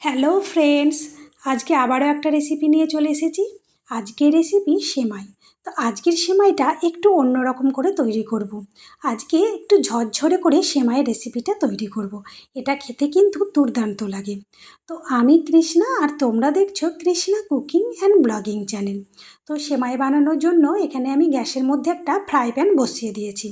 Hello friends আজকে আবারও একটা রেসিপি নিয়ে চলে এসেছি। আজকের রেসিপি সেমাই। তো আজকের সেমাইটা একটু অন্যরকম করে তৈরি করব। আজকে একটু ঝরঝরে করে সেমাইয়ের রেসিপিটা তৈরি করব। এটা খেতে কিন্তু দুর্দান্ত লাগে। তো আমি কৃষ্ণা আর তোমরা দেখছ Krishna cooking and blogging channel. তো সেমাই বানানোর জন্য এখানে আমি গ্যাসের মধ্যে একটা ফ্রাই প্যান বসিয়ে দিয়েছি।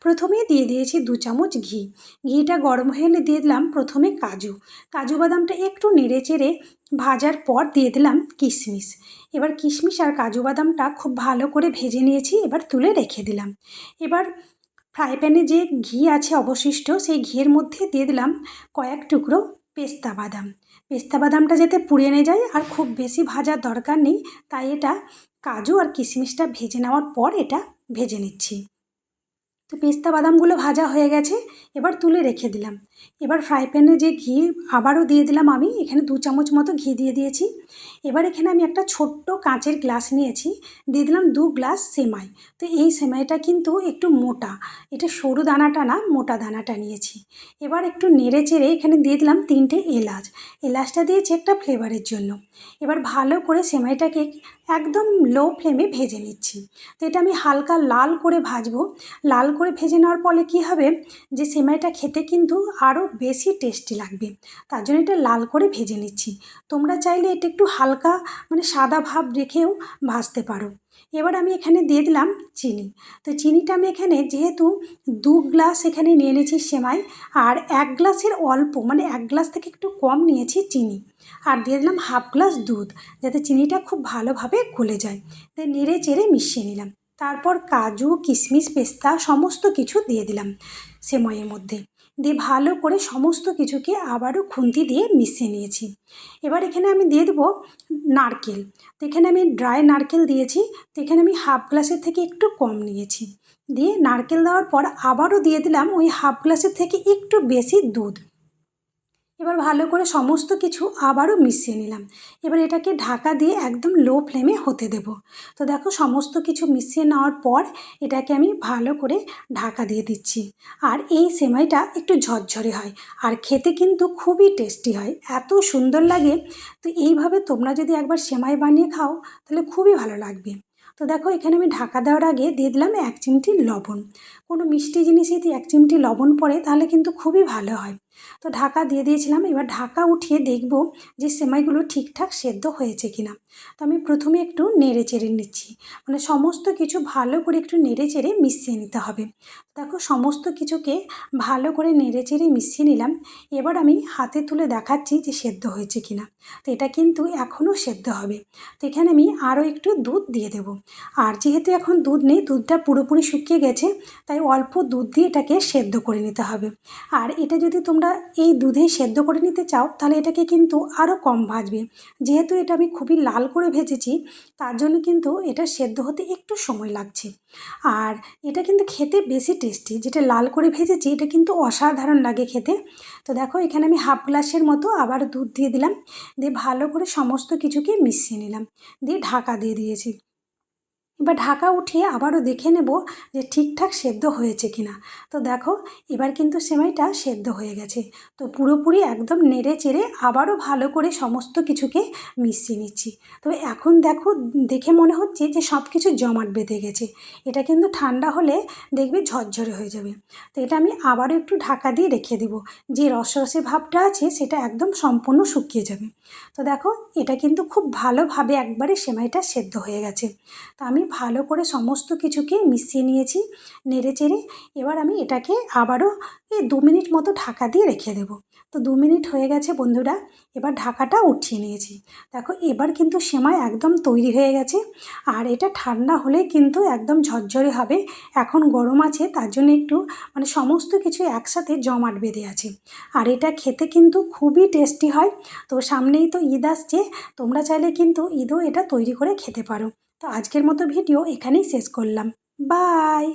প্রথমে দিয়ে দিয়েছি দু চামচ ঘি। ঘিটা গরম হয়ে দিয়ে দিলাম প্রথমে কাজু। কাজু বাদামটা একটু নেড়ে চেড়ে ভাজার পর দিয়ে দিলাম কিশমিশ। এবার কিশমিশ আর কাজু বাদামটা খুব ভালো করে ভেজে নিয়েছি, এবার তুলে রেখে দিলাম। এবার ফ্রাই প্যানে যে ঘি আছে অবশিষ্ট, সেই ঘিয়ের মধ্যে দিয়ে দিলাম কয়েক টুকরো পেস্তা বাদাম। পেস্তা বাদামটা যাতে পুড়ে নিয়ে যায় আর খুব বেশি ভাজার দরকার নেই, তাই এটা কাজু আর কিশমিশটা ভেজে নেওয়ার পর এটা ভেজে নিচ্ছি। তো পেস্তা বাদামগুলো ভাজা হয়ে গেছে, এবার তুলে রেখে দিলাম। এবার ফ্রাই প্যানে যে ঘি, আবারও দিয়ে দিলাম আমি, এখানে দু চামচ মতো ঘি দিয়ে দিয়েছি। এবার এখানে আমি একটা ছোট্ট কাঁচের গ্লাস নিয়েছি, দিয়ে দিলাম দু গ্লাস সেমাই। তো এই সেমাইটা কিন্তু একটু মোটা, এটা সরু দানাটা না, মোটা দানাটা নিয়েছি। এবার একটু নেড়ে চেড়ে এখানে দিয়ে দিলাম তিনটে এলাচ। এলাচটা দিয়েছি একটা ফ্লেভারের জন্য। এবার ভালো করে সেমাইটাকে একদম লো ফ্লেমে ভেজে নিচ্ছি। তো এটা আমি হালকা লাল করে ভাজবো। লাল করে ভেজে নেওয়ার ফলে কী হবে? যে সেমাইটা খেতে কিন্তু আরও বেশি টেস্টি লাগবে। তার জন্য এটা লাল করে ভেজে নিচ্ছি। তোমরা চাইলে এটা একটু হালকা মানে সাদা ভাব রেখেও ভাজতে পারো। এবার আমি এখানে দিয়ে দিলাম চিনি। তো চিনিটা আমি এখানে যেহেতু দু গ্লাস এখানে নিয়ে নিয়েছি সেমাই, আর এক গ্লাসের অল্প মানে এক গ্লাস থেকে একটু কম নিয়েছি চিনি। আর দিয়ে দিলাম হাফ গ্লাস দুধ, যাতে চিনিটা খুব ভালোভাবে গলে যায়। তো নেড়ে চেড়ে মিশিয়ে নিলাম। তারপর কাজু, কিশমিশ, পেস্তা, সমস্ত কিছু দিয়ে দিলাম সেময়ের মধ্যে। দিয়ে ভালো করে সমস্ত কিছুকে আবারও খুন্তি দিয়ে মিশিয়ে নিয়েছি। এবার এখানে আমি দিয়ে দেবো নারকেল। তো এখানে আমি ড্রাই নারকেল দিয়েছি, তো এখানে আমি হাফ গ্লাসের থেকে একটু কম নিয়েছি। দিয়ে নারকেল দেওয়ার পর আবারও দিয়ে দিলাম ওই হাফ গ্লাসের থেকে একটু বেশি দুধ। এবার ভালো করে সমস্ত কিছু আবারও মিশিয়ে নিলাম। এবার এটাকে ঢাকা দিয়ে একদম লো ফ্লেমে হতে দেব। তো দেখো সমস্ত কিছু মিশিয়ে নেওয়ার পর এটাকে আমি ভালো করে ঢাকা দিয়ে দিচ্ছি। আর এই সেমাইটা একটু ঝরঝরে হয়। আর খেতে কিন্তু খুবই টেস্টি হয়। এত সুন্দর লাগে। তো এইভাবে তোমরা যদি একবার সেমাই বানিয়ে খাও, তাহলে খুবই ভালো লাগবে। তো দেখো এখানে আমি ঢাকা দেওয়ার আগে দিয়ে দিলাম এক চিমটি লবণ। কোনো মিষ্টি জিনিসে যদি এক চিমটি লবণ পড়ে, তাহলে কিন্তু খুবই ভালো হয়। তো ঢাকা দিয়ে দিয়েছিলাম। এবার ঢাকা উঠিয়ে দেখব যে সেমাইগুলো ঠিকঠাক সেদ্ধ হয়েছে কিনা। তো আমি প্রথমে একটু নেড়ে চেড়ে নিচ্ছি। মানে সমস্ত কিছু ভালো করে একটু নেড়ে চেড়ে মিশিয়ে নিতে হবে। দেখো সমস্ত কিছুকে ভালো করে নেড়ে চেড়ে মিশিয়ে নিলাম। এবার আমি হাতে তুলে দেখাচ্ছি যে সেদ্ধ হয়েছে কিনা। তো এটা কিন্তু এখনও সেদ্ধ হবে। তো এখানে আমি আরও একটু দুধ দিয়ে দেব। আর যেহেতু এখন দুধ নেই, দুধটা পুরোপুরি শুকিয়ে গেছে, তাই অল্প দুধ দিয়ে এটাকে সেদ্ধ করে নিতে হবে। আর এটা যদি তোমরা এই দুধেই সেদ্ধ করে নিতে চাও, তাহলে এটাকে কিন্তু আরও কম ভাজবে। যেহেতু এটা আমি খুবই লাল করে ভেজেছি, তার জন্য কিন্তু এটা সেদ্ধ হতে একটু সময় লাগছে। আর এটা কিন্তু খেতে বেশি টেস্টি, যেটা লাল করে ভেজেছি, এটা কিন্তু অসাধারণ লাগে খেতে। তো দেখো, এখানে আমি হাফ গ্লাসের মতো আবার দুধ দিয়ে দিলাম, দিয়ে ভালো করে সমস্ত কিছুকে মিশিয়ে নিলাম, দিয়ে ঢাকা দিয়ে দিয়েছি। এবার ঢাকা উঠিয়ে আবারও দেখে নেব যে ঠিকঠাক সেদ্ধ হয়েছে কিনা। তো দেখো, এবার কিন্তু সেমাইটা সেদ্ধ হয়ে গেছে। তো পুরোপুরি একদম নেড়ে চেড়ে আবারও ভালো করে সমস্ত কিছুকে মিশিয়ে নিচ্ছি। তবে এখন দেখো, দেখে মনে হচ্ছে যে সব কিছু জমাট বেঁধে গেছে। এটা কিন্তু ঠান্ডা হলে দেখবে ঝরঝরে হয়ে যাবে। তো এটা আমি আবারও একটু ঢাকা দিয়ে রেখে দেব। যে রসরসে ভাবটা আছে, সেটা একদম সম্পূর্ণ শুকিয়ে যাবে। তো দেখো, এটা কিন্তু খুব ভালোভাবে একবারে সেমাইটা সেদ্ধ হয়ে গেছে। তো আমি ভালো করে সমস্ত কিছুকে মিশিয়ে নিয়েছি, নেড়ে চেড়ে। এবার আমি এটাকে আবারও এই দু মিনিট মতো ঢাকা দিয়ে রেখে দেবো। তো দু মিনিট হয়ে গেছে বন্ধুরা, এবার ঢাকাটা উঠিয়ে নিয়েছি। দেখো, এবার কিন্তু সেমাই একদম তৈরি হয়ে গেছে। আর এটা ঠান্ডা হলে কিন্তু একদম ঝরঝরে হবে। এখন গরম আছে, তার জন্য একটু মানে সমস্ত কিছু একসাথে জমাট বেঁধে আছে। আর এটা খেতে কিন্তু খুবই টেস্টি হয়। তো সামনেই তো ঈদ আসছে, তোমরা চাইলে কিন্তু ঈদও এটা তৈরি করে খেতে পারো। তো আজকের মতো ভিডিও এখানেই শেষ করলাম। বাই!